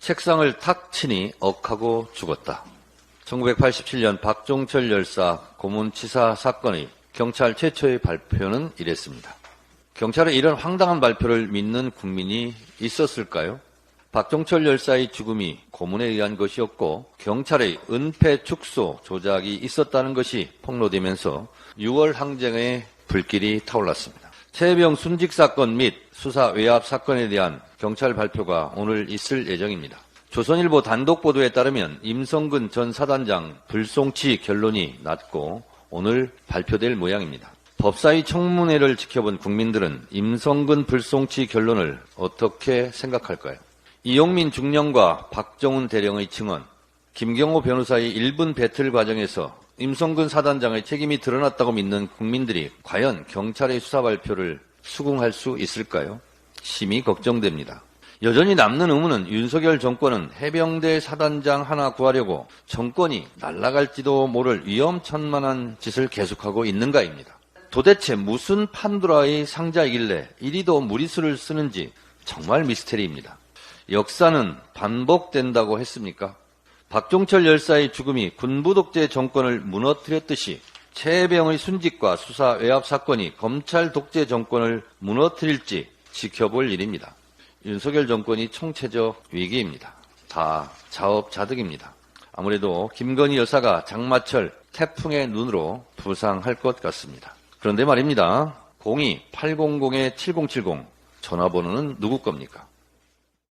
책상을 탁 치니 억하고 죽었다. 1987년 박종철 열사 고문치사 사건의 경찰 최초의 발표는 이랬습니다. 경찰의 이런 황당한 발표를 믿는 국민이 있었을까요? 박종철 열사의 죽음이 고문에 의한 것이었고 경찰의 은폐 축소 조작이 있었다는 것이 폭로되면서 6월 항쟁의 불길이 타올랐습니다. 최병 순직 사건 및 수사 외압 사건에 대한 경찰 발표가 오늘 있을 예정입니다. 조선일보 단독 보도에 따르면 임성근 전 사단장 불송치 결론이 났고 오늘 발표될 모양입니다. 법사위 청문회를 지켜본 국민들은 임성근 불송치 결론을 어떻게 생각할까요? 이용민 중령과 박정훈 대령의 증언, 김경호 변호사의 1분 배틀 과정에서 임성근 사단장의 책임이 드러났다고 믿는 국민들이 과연 경찰의 수사 발표를 수긍할 수 있을까요? 심히 걱정됩니다. 여전히 남는 의문은 윤석열 정권은 해병대 사단장 하나 구하려고 정권이 날아갈지도 모를 위험천만한 짓을 계속하고 있는가입니다. 도대체 무슨 판도라의 상자이길래 이리도 무리수를 쓰는지 정말 미스테리입니다. 역사는 반복된다고 했습니까? 박종철 열사의 죽음이 군부 독재 정권을 무너뜨렸듯이 최혜병의 순직과 수사 외압 사건이 검찰 독재 정권을 무너뜨릴지 지켜볼 일입니다. 윤석열 정권이 총체적 위기입니다. 다 자업자득입니다. 아무래도 김건희 여사가 장마철 태풍의 눈으로 부상할 것 같습니다. 그런데 말입니다. 02-800-7070 전화번호는 누구 겁니까?